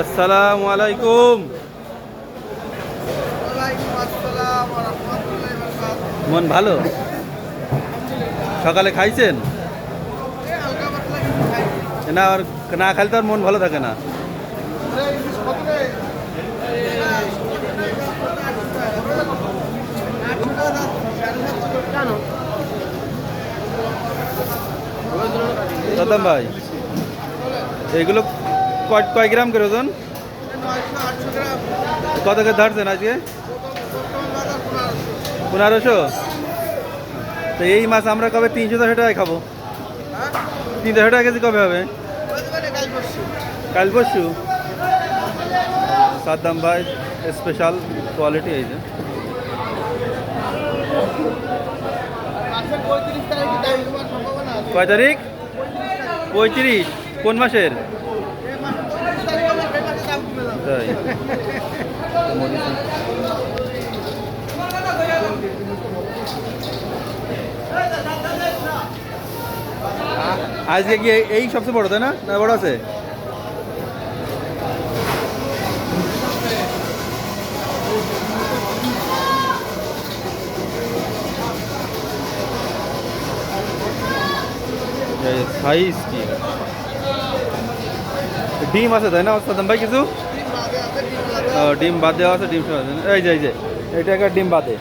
আসসালামু আলাইকুম। মন ভালো? সকালে খাইছেন? না, আর না খাইলে তো আর মন ভালো থাকে না। ভাই, এইগুলো কয় গ্রাম করে ওজন? কত করে ধরছেন আজকে? পনেরোশো? তো এই মাছ আমরা কবে তিনশো দশ টাকায় খাব? তিনশো টাকা কেজি কবে হবে? কাল পরশু। সাদ্দাম ভাই স্পেশাল কোয়ালিটি এই যে। কয় তারিখ? পঁয়ত্রিশ। কোন মাসের? তাই আজকে কি এই- সবচেয়ে বড় তাই না? না বড় আছে? সাইজ কি? ডিম আছে তাই না সাদাম ভাই কিছু? ডিম বাদ দেওয়া আছে ডিম এই যে এই যে এটা একটা ডিম বাদে।